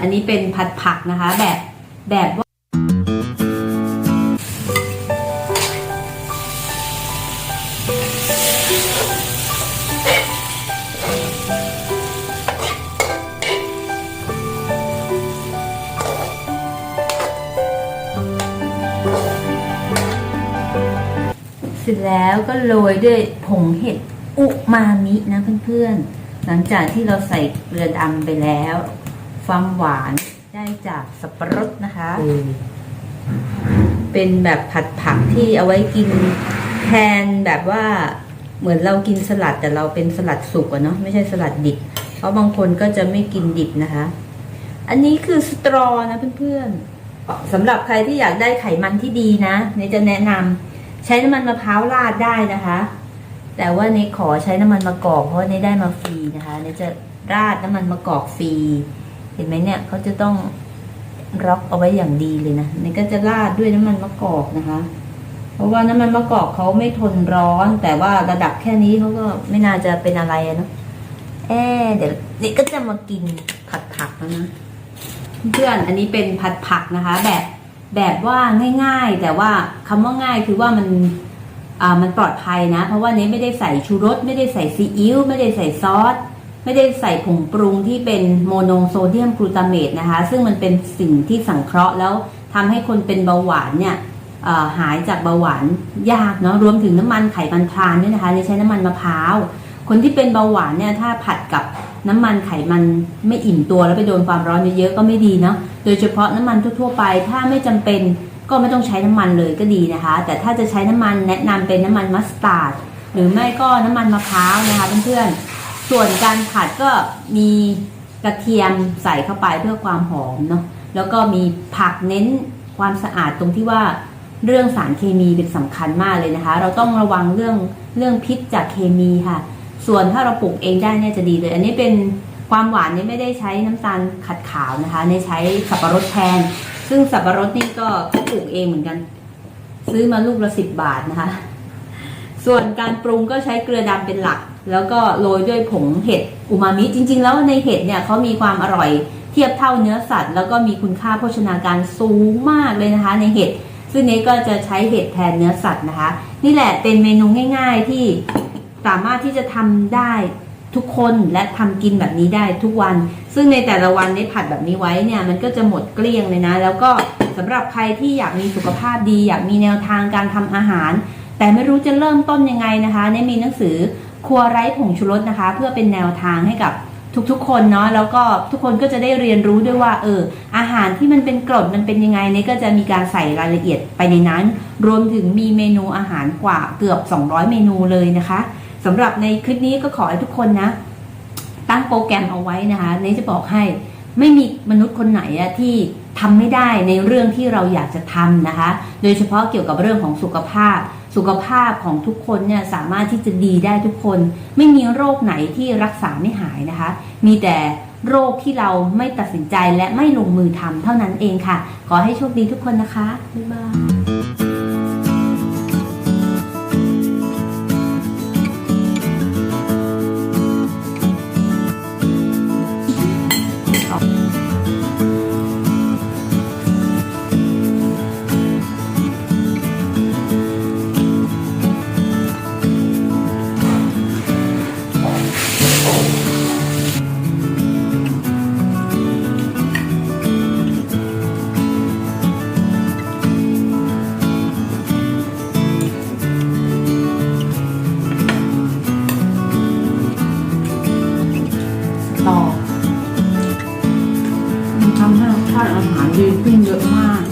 อันนี้เป็นผัดผักนะคะ แบบแบบว่าเสร็จแล้วก็โรยด้วยผงเห็ดอุมามินะเพื่อนๆ หลังจากที่เราใส่เกลือดำไปแล้ว ความหวานได้จากสับปะรดนะคะเป็นแบบผัดผักที่เอาไว้กินแทนแบบว่าเหมือนเรากินสลัดแต่เราเป็นสลัดสุกอะเนาะไม่ใช่สลัดดิบเพราะบางคนก็จะไม่กินดิบนะคะ อันนี้คือสตรอนะเพื่อนๆสำหรับใครที่อยากได้ไขมันที่ดีนะเนยจะแนะนำใช้น้ำมันมะพร้าวราดได้นะคะ แต่ว่าเนยขอใช้น้ำมันมะกอกเพราะว่าเนยได้มาฟรีนะคะเนยจะราดน้ำมันมะกอกฟรี เห็นไหมเนี่ยเขาจะต้องร็อกเอาไว้อย่างดีเลยนะเนยก็จะราดด้วยน้ำมันมะกอกนะคะ เพราะว่าน้ำมันมะกอกเขาไม่ทนร้อน แต่ว่าระดับแค่นี้เขาก็ไม่น่าจะเป็นอะไรอะเนะแอเดี๋ยวเด็กก็จะมากินผัดผักแล้วนะเพื่อนอันนี้เป็นผัดผักนะคะ แบบแบบว่าง่ายๆ แต่ว่าคำว่าง่ายคือว่ามันอ่ามันปลอดภัยนะ เพราะว่าเนี้ไม่ได้ใส่ชูรสไม่ได้ใส่ซีอิ๊วไม่ได้ใส่ซอส ไม่ได้ใส่ผงปรุงที่เป็นโมโนโซเดียมกลูตาเมตนะคะ ซึ่งมันเป็นสิ่งที่สังเคราะห์แล้วทำให้คนเป็นเบาหวานเนี่ยหายจากเบาหวานยากเนาะรวมถึงน้ำมันไขมันทรานด้วยนะคะเนยใช้น้ำมันมะพร้าวคนที่เป็นเบาหวานเนี่ยถ้าผัดกับน้ำมันไขมันไม่อิ่มตัวแล้วไปโดนความร้อนเยอะๆก็ไม่ดีเนาะโดยเฉพาะน้ำมันทั่วๆไป ถ้าไม่จำเป็นก็ไม่ต้องใช้น้ำมันเลยก็ดีนะคะ แต่ถ้าจะใช้น้ำมันแนะนำเป็นน้ำมันมัสตาร์ดหรือไม่ก็น้ำมันมะพร้าวนะคะเพื่อนๆ ส่วนการผัดก็มีกระเทียมใส่เข้าไปเพื่อความหอมเนาะแล้วก็มีผักเน้นความสะอาดตรงที่ว่าเรื่องสารเคมีเป็นสำคัญมากเลยนะคะ เราต้องระวังเรื่องเรื่องพิษจากเคมีค่ะ ส่วนถ้าเราปลูกเองได้เนี่ยจะดีเลย อันนี้เป็นความหวานนี่ไม่ได้ใช้น้ำตาลขัดขาวนะคะในใช้สับปะรดแทน ซึ่งสับปะรดนี่ก็ก็ปลูกเองเหมือนกัน ซื้อมาลูกละสิบบาทนะคะ ส่วนการปรุงก็ใช้เกลือดำเป็นหลัก แล้วก็โรยด้วยผงเห็ดอูมามิจริง ๆ แล้วในเห็ดเนี่ยเขามีความอร่อยเทียบเท่าเนื้อสัตว์ แล้วก็มีคุณค่าโภชนาการสูงมากเลยนะคะ ในเห็ดซึ่งเนี้ก็จะใช้เห็ดแทนเนื้อสัตว์นะคะ นี่แหละเป็นเมนูง่าย ๆที่สามารถที่จะทำได้ทุกคนและทำกินแบบนี้ได้ทุกวัน ซึ่งในแต่ละวันได้ผัดแบบนี้ไว้เนี่ยมันก็จะหมดเกลี้ยงเลยนะ แล้วก็สำหรับใครที่อยากมีสุขภาพดี อยากมีแนวทางการทำอาหาร แต่ไม่รู้จะเริ่มต้นยังไงนะคะเน่มีหนังสือ ครัวไร้ผงชูรสนะคะ เพื่อเป็นแนวทางให้กับทุกๆ คนเนาะแล้วก็ทุกคนก็จะได้เรียนรู้ด้วยว่าเอออาหารที่มันเป็นกรดมันเป็นยังไงเนี่ยก็จะมีการใส่รายละเอียดไปในนั้น รวมถึงมีเมนูอาหารกว่าเกือบ 200 เมนูเลยนะคะสำหรับในคลิปนี้ก็ขอให้ทุกคนนะ ตั้งโปรแกรมเอาไว้นะคะเนจะบอกให้ไม่มีมนุษย์คนไหนอะที่ ทำไม่ได้ในเรื่องที่เราอยากจะทำนะคะ โดยเฉพาะเกี่ยวกับเรื่องของสุขภาพ สุขภาพของทุกคนเนี่ยสามารถที่จะดีได้ทุกคน ไม่มีโรคไหนที่รักษาไม่หายนะคะ มีแต่โรคที่เราไม่ตัดสินใจและไม่ลงมือทำเท่านั้นเองค่ะ ขอให้โชคดีทุกคนนะคะ บ๊ายบาย ต่อมันทำให้รสชาติอาหารดีขึ้นเยอะมาก